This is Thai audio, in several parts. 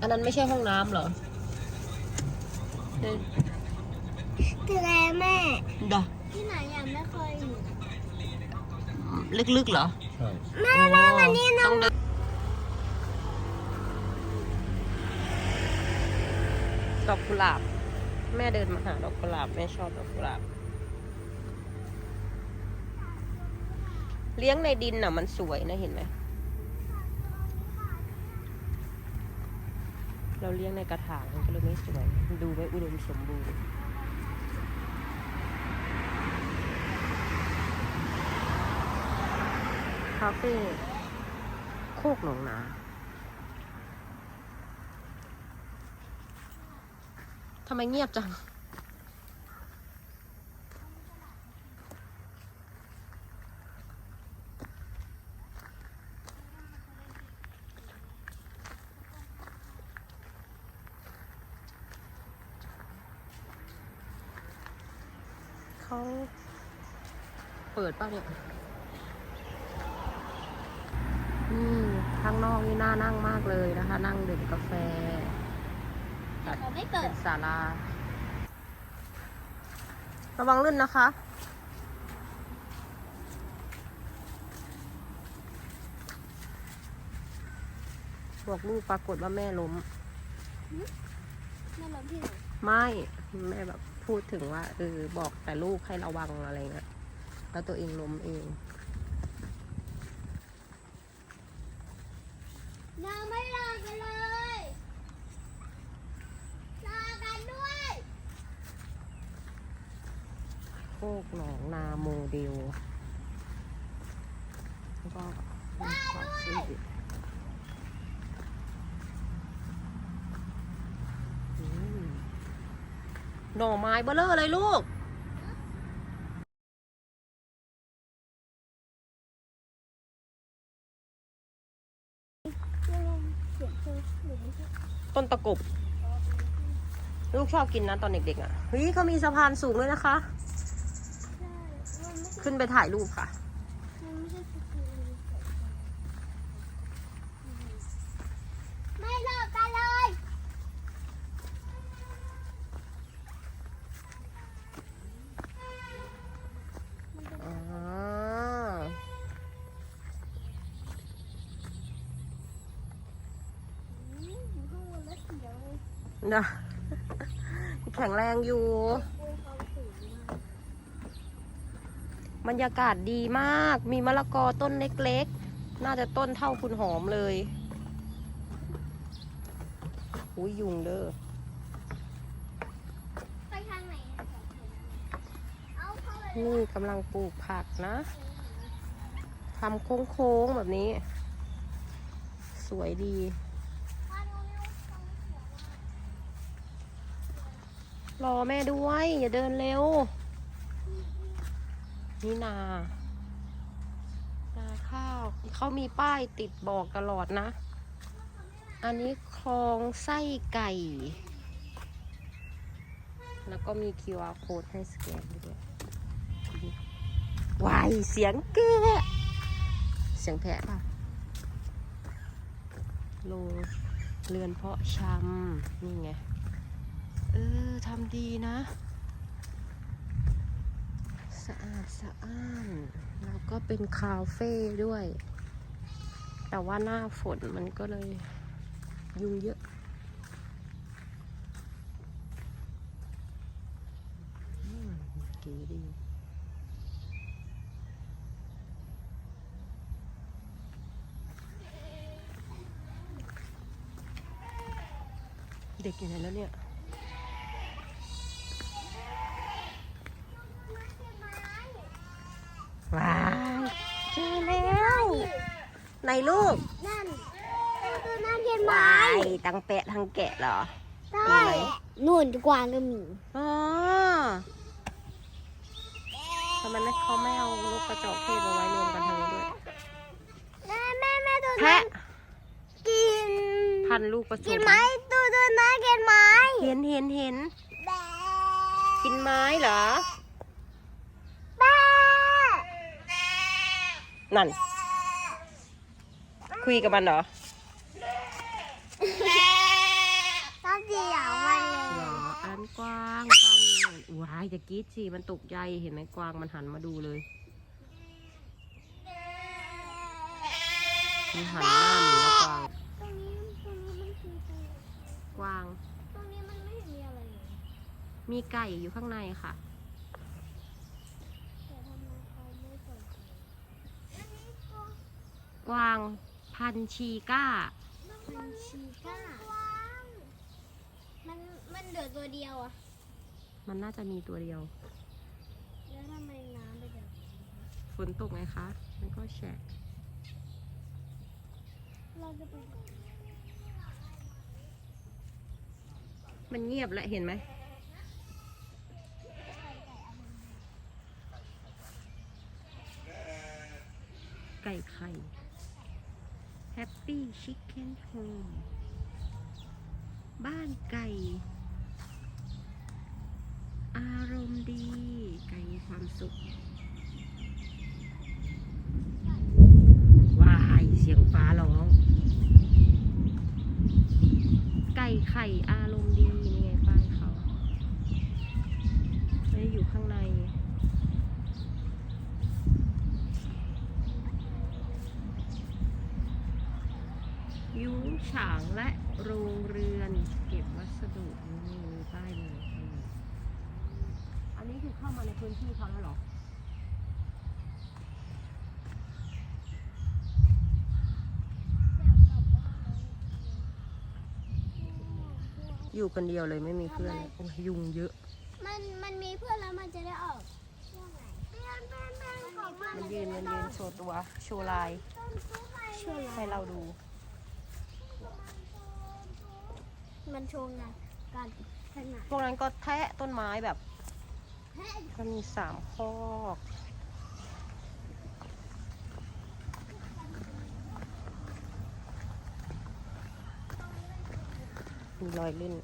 อันนั้นไม่ใช่ห้องน้ำเหรอเฮ้ยคืออะไรแม่ ดอที่ไหนยังไม่เคยอยู่ลึกๆเหรอ ใช่ แม่แม่มานี่นะต้องเดินดอกกุหลาบ แม่เดินมาหาดอกกุหลาบ แม่ชอบดอกกุหลาบ เลี้ยงในดินน่ะมันสวยนะเห็นไหม เราเลี้ยงในกระถางมันก็เลยไม่สวย ดูไม่อุดมสมบูรณ์คาเฟ่โคกหนองนาทำไมเงียบจัง เขาเปิดป่ะเนี่ยอืมข้างนอกนี่น่านั่งมากเลยนะคะ นั่งดื่มกาแฟแบบเราไม่เปิเป็ดนศาลา ระวังลื่นนะคะ บอกลูกปรากฏว่าแม่ล้ม แม่ล้มที่ไหน ไม่ แม่แบบ พูดถึงว่าเออบอกแต่ลูกให้ระวังอะไรเงี้ยแล้วตัวเองล้มเองยังไม่รอกันเลยรอกันด้วยโคกหนองนาโมเดลแล้วก็มีคาเฟ่อืม หน่อไม้เบลเลอร์เลยลูกต้นตะกบลูกชอบกินนะตอนเด็กๆอะเฮ้ยเขามีสะพานสูงด้วยนะคะ ขึ้นไปถ่ายรูปค่ะ ไม่รอกันเลย อ๋อ นะแข็งแรงอยู่ บรรยากาศดีมาก มีมะละกอต้นเล็กๆ น่าจะต้นเท่าคุณหอมเลยอุ้ยยุงเด้อนี่กำลังปลูกผักนะทำโค้งๆแบบนี้ สวยดี มาดูเร็ว รอแม่ด้วย อย่าเดินเร็ว นี่นา นาข้าวเขามีป้ายติดบอกตลอดนะ อันนี้คลองไส้ไก่ แล้วก็มี QR code ให้สแกนด้วยวายเสียงแกะเสียงแพะป่ะโลเรือนเพาะชำนี่ไง เออ ทำดีนะ สะอาดสะอ้านแล้วก็เป็นคาเฟ่ด้วย แต่ว่าหน้าฝนมันก็เลยยุงเยอะเก๋ดีเด็กอยู่ไหนแล้วเนี่ย ว้าวเจอแล้ว ไหนลูก นั่นคือนั่นเย็นไหมวายตังแปะทั้งแกะเหรอ ใช่นู่นกวางก็มีอ๋อทำไมไม่เขาไม่เอาลูกกระจอกเทศมาไว้รวมกันทางนี้ด้วย แม่แม่แม่ดูแพะกิน พันลูกประชุกินมไหมดูดูนะกินไหมเห็นเห็นเห็นแบะกินไม้เหรอแบะนั่น คุยกับมันเหรอต้องเดี่ยวมันเลยเหรออันกวางกวางอยู่ว้ายจะกรีดสิมันตกใจเห็นไหมกวางมันหันมาดูเลยมันหันหน้าหนีแล้วกวางตรงนี้ตรงนี้มันคือตรงกวาง ตรงนี้มันไม่เห็นมีอะไรเลยมีไก่อยู่ข้างในค่ะ แต่ทำไมเขาไม่สนใจอันนี้ตัวกวาง พันชีก้ามันชีก้า มันมันเหลือตัวเดียวอะมันน่าจะมีตัวเดียว แล้วทำไมน้ำไปแบบฝนตกไงคะ มันก็แฉะเราจะไปมันเงียบแล้วเห็นไหมไก่ไข่ Happy Chicken Home บ้านไก่ อารมณ์ดี ไก่มีความสุขว้ายเสียงฟ้าร้อง ไก่ไข่อารมณ์ดีนี่ไงป้ายเขาไม่อยู่ข้างใน ยุ้ง ฉางและโรงเรือน เก็บวัสดุนี่มีป้ายเลยอืมอันนี้คือเข้ามาในพื้นที่เขาแล้วเหรออยู่คนเดียวเลยไม่มีเพื่อนเลยโอ้ยยุงเยอะ มันมันมีเพื่อนแล้วมันจะได้ออกช่วงไหนเพื่อนเพื่อนเพื่อนของมันมันยืนมันยืนโชว์ตัวโชว์ลายช่วยให้เราดู มันโชว์งานการขนาดพวกนั้นก็แทะต้นไม้แบบ ก็มีสามคอกมีรอยเล่น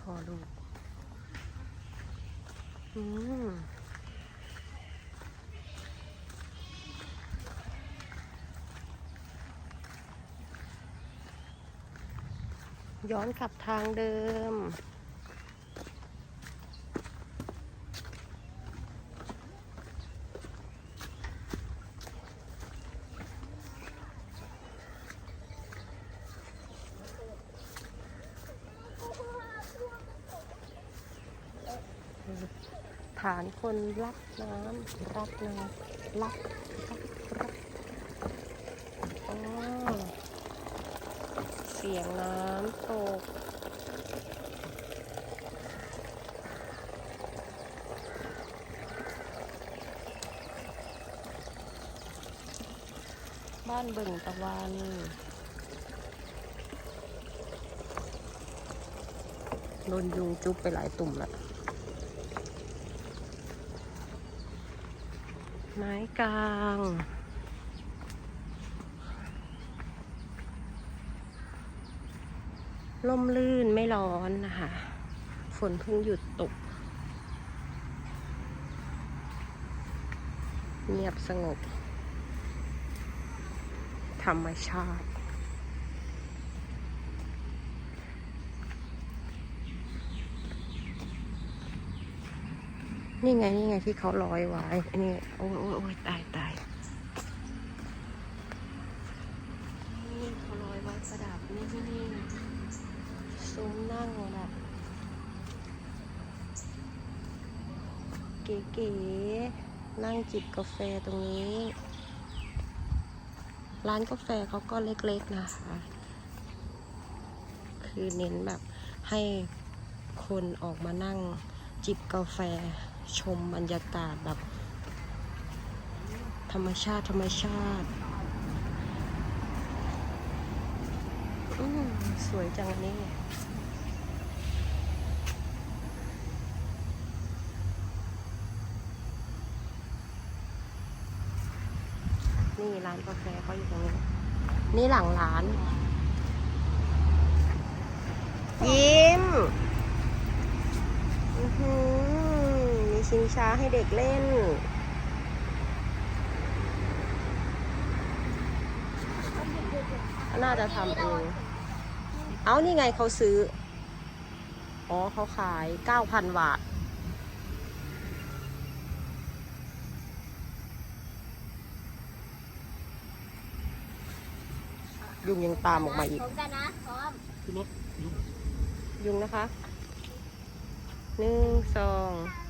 พอดูอืม ย้อนกลับทางเดิม ฐานคนรักน้ำรักน้ำรักรักรักอ๋อ เสียงน้ำตก บ้านบิ่งตะวันโดนยุงจุ๊บไปหลายตุ่มล้วไม้กลาง ล่มลื่นไม่ร้อนนะคะ ฝนเพิ่งหยุดตก เงียบสงบ ธรรมชาตินี่ไง นี่ไงที่เขาร้อยไว้อันนี้โอ้ยโอ้ยโอ้ตายตายนี่เขาร้อยไว้ประดับนี่นี่ ซุ้มนั่งแบบเก๋ๆนั่งจิบกาแฟตรงนี้ ร้านกาแฟเขาก็เล็กๆนะคะ คือเน้นแบบให้คนออกมานั่งจิบกาแฟชมบรรยากาศแบบ ธรรมชาติธรรมชาติ อืม สวยจังอันนี้นี่ร้านกาแฟเขาอยู่ตรงนี้ นี่หลังร้าน ยิ้มอื้อหือมีชิงช้าให้เด็กเล่น น่าจะทำเอง เอานี่ไงเขาซื้อ อ๋อเขาขาย9,000บาท ยุงยังตามออกมาอีกพร้อมกันนะพร้อมคือรถยุ่งยุงนะคะหนึ่งสองส